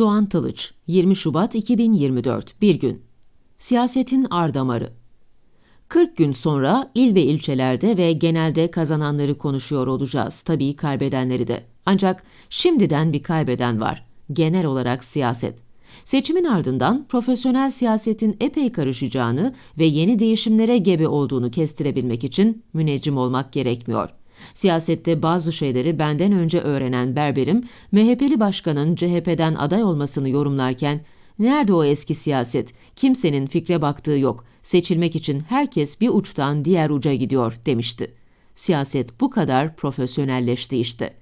Doğan Tılıç, 20 Şubat 2024, bir gün. Siyasetin ardamarı. 40 gün sonra il ve ilçelerde ve genelde kazananları konuşuyor olacağız, tabii kaybedenleri de. Ancak şimdiden bir kaybeden var. Genel olarak siyaset. Seçimin ardından profesyonel siyasetin epey karışacağını ve yeni değişimlere gebe olduğunu kestirebilmek için müneccim olmak gerekmiyor. Siyasette bazı şeyleri benden önce öğrenen berberim, MHP'li başkanın CHP'den aday olmasını yorumlarken, nerede o eski siyaset, kimsenin fikre baktığı yok, seçilmek için herkes bir uçtan diğer uca gidiyor demişti. Siyaset bu kadar profesyonelleşti işte.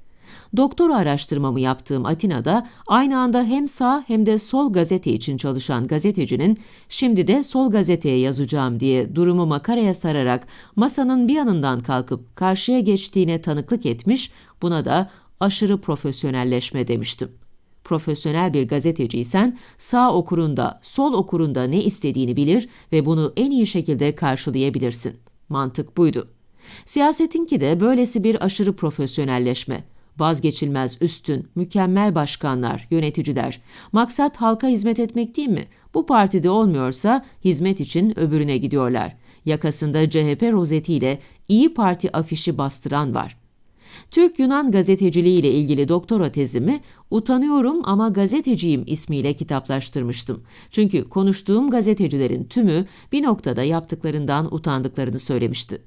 Doktora araştırmamı yaptığım Atina'da aynı anda hem sağ hem de sol gazete için çalışan gazetecinin şimdi de sol gazeteye yazacağım diye durumu makaraya sararak masanın bir yanından kalkıp karşıya geçtiğine tanıklık etmiş, buna da aşırı profesyonelleşme demiştim. Profesyonel bir gazeteciysen sağ okurunda, sol okurunda ne istediğini bilir ve bunu en iyi şekilde karşılayabilirsin. Mantık buydu. Siyasetinki de böylesi bir aşırı profesyonelleşme vazgeçilmez, üstün, mükemmel başkanlar, yöneticiler. Maksat halka hizmet etmek değil mi? Bu partide olmuyorsa hizmet için öbürüne gidiyorlar. Yakasında CHP rozetiyle İyi Parti afişi bastıran var. Türk-Yunan gazeteciliği ile ilgili doktora tezimi Utanıyorum ama gazeteciyim ismiyle kitaplaştırmıştım. Çünkü konuştuğum gazetecilerin tümü bir noktada yaptıklarından utandıklarını söylemişti.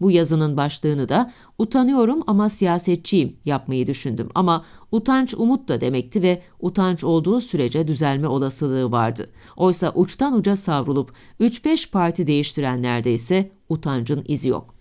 Bu yazının başlığını da utanıyorum ama siyasetçiyim yapmayı düşündüm ama utanç umut da demekti ve utanç olduğu sürece düzelme olasılığı vardı. Oysa uçtan uca savrulup 3-5 parti değiştirenlerde ise utancın izi yok.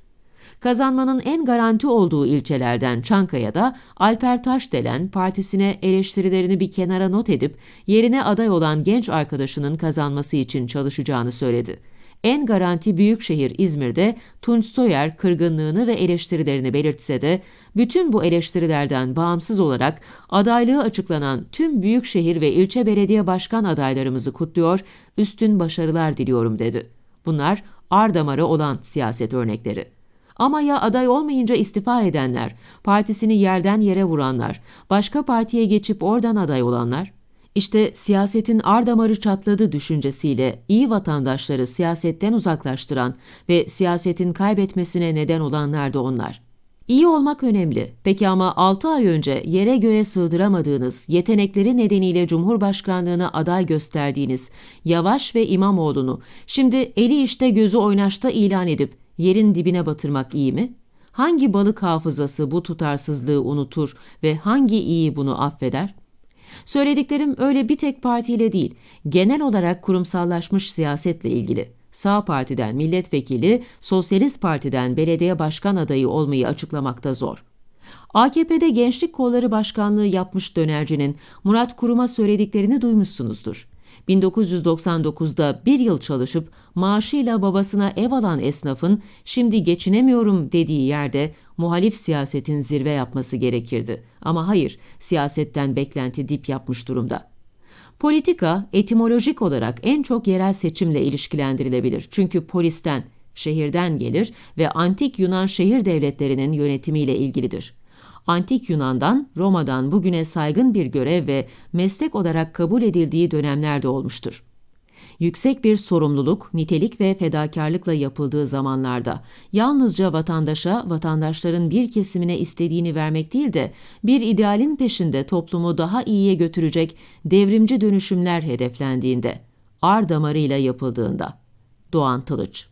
Kazanmanın en garanti olduğu ilçelerden Çankaya'da Alper Taşdelen partisine eleştirilerini bir kenara not edip yerine aday olan genç arkadaşının kazanması için çalışacağını söyledi. En garanti büyük şehir İzmir'de Tunç Soyer kırgınlığını ve eleştirilerini belirtse de bütün bu eleştirilerden bağımsız olarak adaylığı açıklanan tüm büyük şehir ve ilçe belediye başkan adaylarımızı kutluyor, üstün başarılar diliyorum dedi. Bunlar ar damarı olan siyaset örnekleri. Ama ya aday olmayınca istifa edenler, partisini yerden yere vuranlar, başka partiye geçip oradan aday olanlar? İşte siyasetin ar damarı çatladı düşüncesiyle iyi vatandaşları siyasetten uzaklaştıran ve siyasetin kaybetmesine neden olanlar da onlar. İyi olmak önemli. Peki ama 6 ay önce yere göğe sığdıramadığınız, yetenekleri nedeniyle Cumhurbaşkanlığına aday gösterdiğiniz Yavaş ve İmamoğlu'nu şimdi eli işte gözü oynaşta ilan edip yerin dibine batırmak iyi mi? Hangi balık hafızası bu tutarsızlığı unutur ve hangi iyi bunu affeder? Söylediklerim öyle bir tek partiyle değil, genel olarak kurumsallaşmış siyasetle ilgili. Sağ partiden milletvekili, Sosyalist Parti'den belediye başkan adayı olmayı açıklamakta zor. AKP'de Gençlik Kolları Başkanlığı yapmış dönercinin Murat Kurum'a söylediklerini duymuşsunuzdur. 1999'da bir yıl çalışıp maaşıyla babasına ev alan esnafın şimdi geçinemiyorum dediği yerde muhalif siyasetin zirve yapması gerekirdi. Ama hayır, siyasetten beklenti dip yapmış durumda. Politika etimolojik olarak en çok yerel seçimle ilişkilendirilebilir. Çünkü polisten, şehirden gelir ve antik Yunan şehir devletlerinin yönetimiyle ilgilidir antik Yunan'dan, Roma'dan bugüne saygın bir görev ve meslek olarak kabul edildiği dönemlerde olmuştur. Yüksek bir sorumluluk, nitelik ve fedakarlıkla yapıldığı zamanlarda yalnızca vatandaşa, vatandaşların bir kesimine istediğini vermek değil de bir idealin peşinde toplumu daha iyiye götürecek devrimci dönüşümler hedeflendiğinde, ar damarıyla yapıldığında. Doğan Tılıç